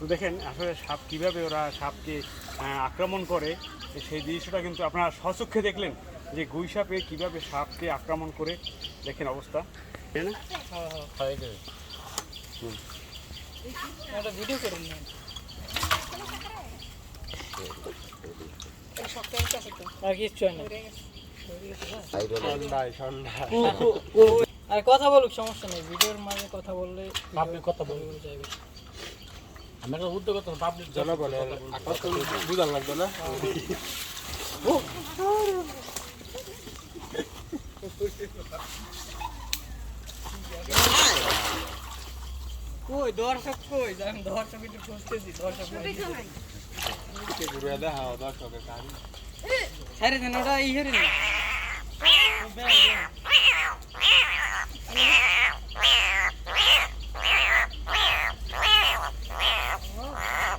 তো দেখেন আসলে সাপ কীভাবে ওরা সাপকে আক্রমণ করে সেই দৃশ্যটা কিন্তু আপনারা স্বচক্ষে দেখলেন যে গুই সাপে কীভাবে সাপকে আক্রমণ করে দেখেন অবস্থা তাই না একটা ভিডিও করুন না আর কিচ্ছু হয় না আর কথা বলুক সমস্যা নেই ভিডিওর মাঝে কথা বললে পাবলিক কথা বলব যাবে আমি একটা উদ্যোগ করতাম পাবলিক জনগণের আকর্ষণ বুঝান লাগবে না? কই দর্শক কই? আমি দর্শক একটু খুঁজতেছি দর্শক ঘুরে দেখা দর্শকের কাহিনী। হ্যাঁ রে ওটা এই হরে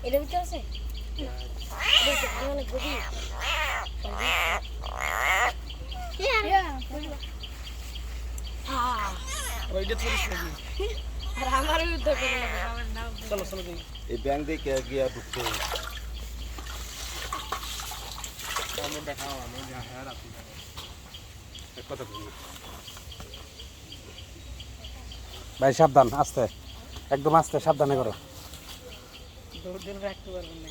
এটা ভিতরে আছে অনেক গভীর ওইটা থরিস নাকি? আর আমারও উদ্ধার করে আমার নাম চলো চলো এই ব্যাংক দিয়ে কে গিয়া ঢুকছে? কথা বলুন ভাই সাবধান আস্তে। একদম আস্তে সাবধানে করো। দৌড় রাখতে পারবেন না।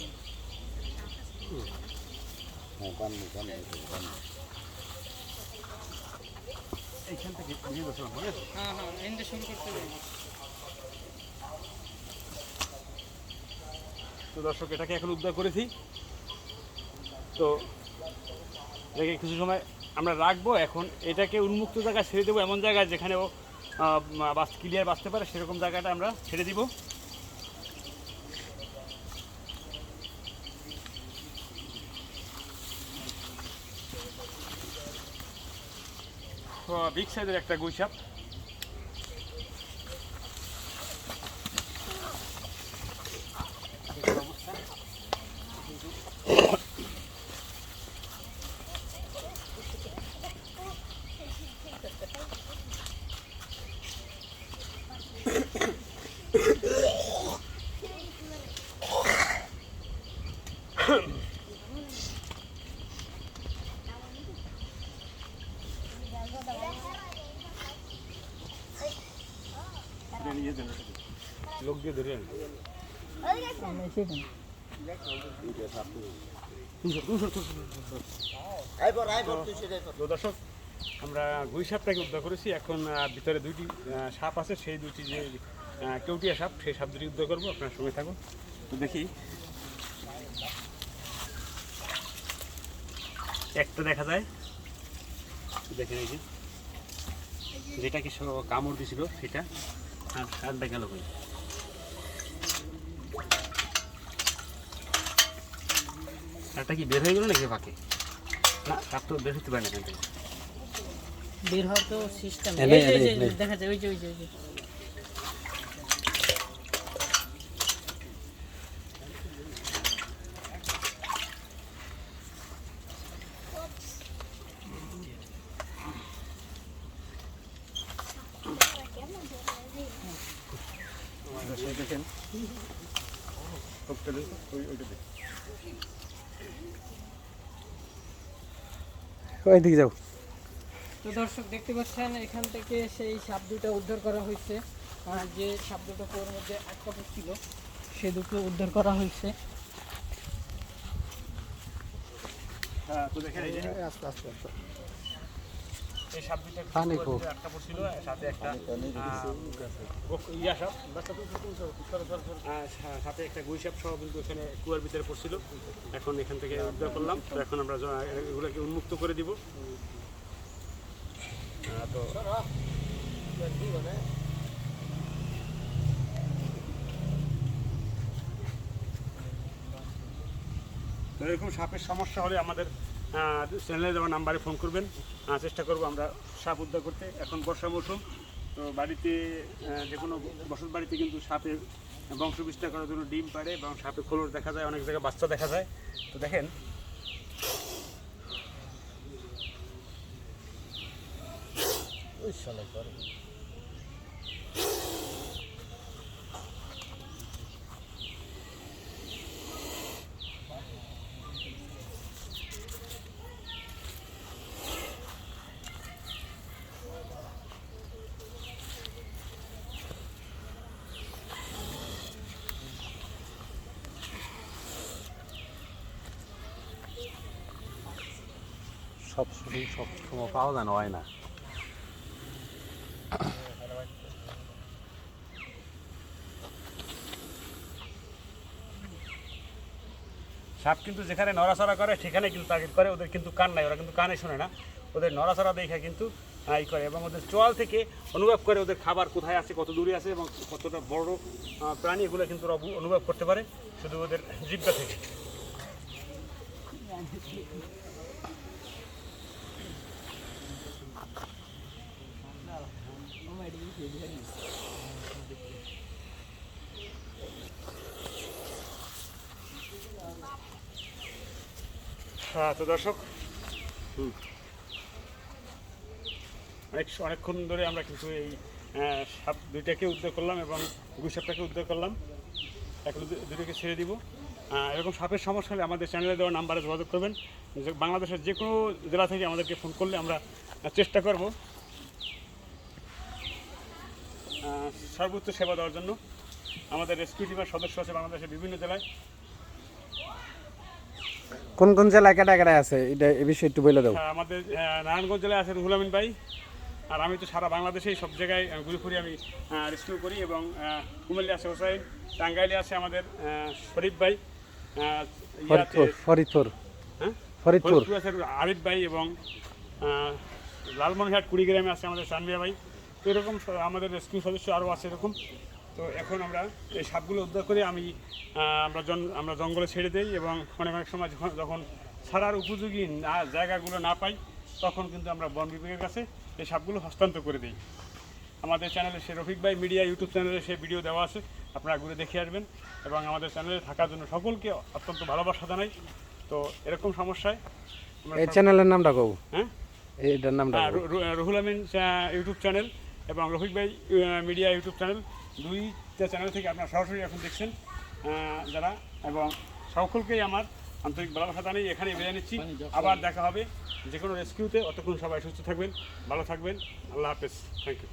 এইখান থেকে নিয়ে গেছিলাম মনে আছে? হ্যাঁ হ্যাঁ এনতে শুরু করতে হবে। তো দর্শক এটাকে এখন উদ্ধার করেছি। তো এটাকে কিছু সময় আমরা রাখব। এখন এটাকে উন্মুক্ত জায়গায় ছেড়ে দেবো। এমন জায়গায় যেখানে ও বাস ক্লিয়ার বাঁচতে পারে সেরকম জায়গাটা আমরা ছেড়ে দিব। বিগ সাইজের একটা গুইসাপ দিয়ে ধরে দর্শক, আমরা গুই সাপটাকে উদ্ধার করেছি। এখন ভিতরে দুইটি সাপ আছে, সেই দুইটি যে কেউটিয়া সাপ, সেই সাপ দুটি উদ্ধার করব। আপনার সঙ্গে থাকুন। তো দেখি। একটা দেখা যায়। দেখে এই যেটা কি কামড় দিছিল, সেটা আর গেল একটা কি বের হয়ে গেল নাকি বাকি? না সাপ তো বের হতে পারে না থেকে। বের হওয়ার তো সিস্টেম। দেখা যায় ওই যে ওই যে দেখেন। ওই ওইটা দেখো। ওই দিকে যাও। তো দর্শক দেখতে পাচ্ছেন এখান থেকে সেই সাপ দুটো উদ্ধার করা হয়েছে। আর যে সাপ দুটো কুয়োর মধ্যে আটকা পড়ছিল সে দুটো উদ্ধার করা হয়েছে। হ্যাঁ তো দেখেন এই যে। আস্তে আস্তে আস্তে। এই সাপ দুইটা পানি কুয়োর কো। মধ্যে আটকা পড়ছিল সাথে একটা ইয়া সাপ বাচ্চা তুমি সরো, তুমি সরো, সরো, সরো, সরো। আহ, সা- সাথে একটা গুই সাপ সহ কিন্তু এখানে কুয়ার ভিতরে পড়ছিল। এখন এখান থেকে উদ্ধার করলাম। এখন আমরা এগুলোকে উন্মুক্ত করে দিব। তো তো এরকম সাপের সমস্যা হলে আমাদের চ্যানেলে দেওয়া নাম্বারে ফোন করবেন। চেষ্টা করব আমরা সাপ উদ্ধার করতে। এখন বর্ষা মৌসুম, তো বাড়িতে যে কোনো বসত বাড়িতে কিন্তু সাপের বংশ বিস্তার করার জন্য ডিম পাড়ে এবং সাপে খোলর দেখা যায়, অনেক জায়গায় বাচ্চা দেখা যায়। তো দেখেন। সব সময় সব সময় যায় না হয় না সাপ কিন্তু যেখানে নড়াচড়া করে, সেখানে কিন্তু টার্গেট করে। ওদের কিন্তু কান নাই, ওরা কিন্তু কানে শোনে না। ওদের নড়াচড়া দেখে কিন্তু ই করে এবং ওদের চোয়াল থেকে অনুভব করে ওদের খাবার কোথায় আছে, কত দূরে আছে এবং কতটা বড় প্রাণী এগুলো কিন্তু অনুভব করতে পারে। শুধু ওদের জিব্বা থেকে। হ্যাঁ তো দর্শক অনেক অনেকক্ষণ ধরে আমরা কিন্তু এই সাপ দুইটাকে উদ্ধার করলাম এবং গুসাপটাকে উদ্ধার করলাম। এখন দুটোকে ছেড়ে দিব। এরকম সাপের সমস্যা হলে আমাদের চ্যানেলে দেওয়া নাম্বারে যোগাযোগ করবেন। বাংলাদেশের যে কোনো জেলা থেকে আমাদেরকে ফোন করলে আমরা চেষ্টা করব। সর্বোচ্চ সেবা দেওয়ার জন্য আমাদের রেস্কিউ টিমের সদস্য আছে বাংলাদেশের বিভিন্ন জেলায়। কোন কোন জেলায় কেটে কেটে আছে? এটা এ বিষয়ে একটু বলে দাও। আমাদের নারায়ণগঞ্জ জেলায় আছে রুহুল আমিন ভাই। আর আমি তো সারা বাংলাদেশেই সব জায়গায় ঘুরে ঘুরে আমি রেস্কিউ করি এবং কুমিল্লা আছে হোসাইন টাঙ্গাইলে আছে আমাদের শরীফ ভাই ফরিদপুর ফরিদপুর। হ্যাঁ? ফরিদপুর। আছে আরিফ ভাই এবং লালমনিরহাট কুড়িগ্রামে আছে আমাদের সানবিয়া ভাই। তো এরকম আমাদের রেস্কিউ সদস্য আরও আছে এরকম। তো এখন আমরা এই সাপগুলো উদ্ধার করে আমি আমরা জন আমরা জঙ্গলে ছেড়ে দিই এবং অনেক অনেক সময় যখন যখন ছাড়ার উপযোগী না জায়গাগুলো না পাই তখন কিন্তু আমরা বন বিভাগের কাছে এই সাপগুলো হস্তান্তর করে দিই। আমাদের চ্যানেলে সে রফিক ভাই মিডিয়া ইউটিউব চ্যানেলে সে ভিডিও দেওয়া আছে আপনারা ঘুরে দেখে আসবেন। এবং আমাদের চ্যানেলে থাকার জন্য সকলকে অত্যন্ত ভালোবাসা জানাই। তো এরকম সমস্যায় এই চ্যানেলের নামটা কও। হ্যাঁ? এইটার নামটা রুহুল আমিন ইউটিউব চ্যানেল এবং রফিক ভাই মিডিয়া ইউটিউব চ্যানেল দুইটা চ্যানেল থেকে আপনারা সরাসরি এখন দেখছেন যারা এবং সকলকেই আমার আন্তরিক ভালোবাসা জানাই এখানে বেজে নিচ্ছি। আবার দেখা হবে যে কোনো রেস্কিউতে অতক্ষণ সবাই সুস্থ থাকবেন ভালো থাকবেন। আল্লাহ হাফেজ। Thank you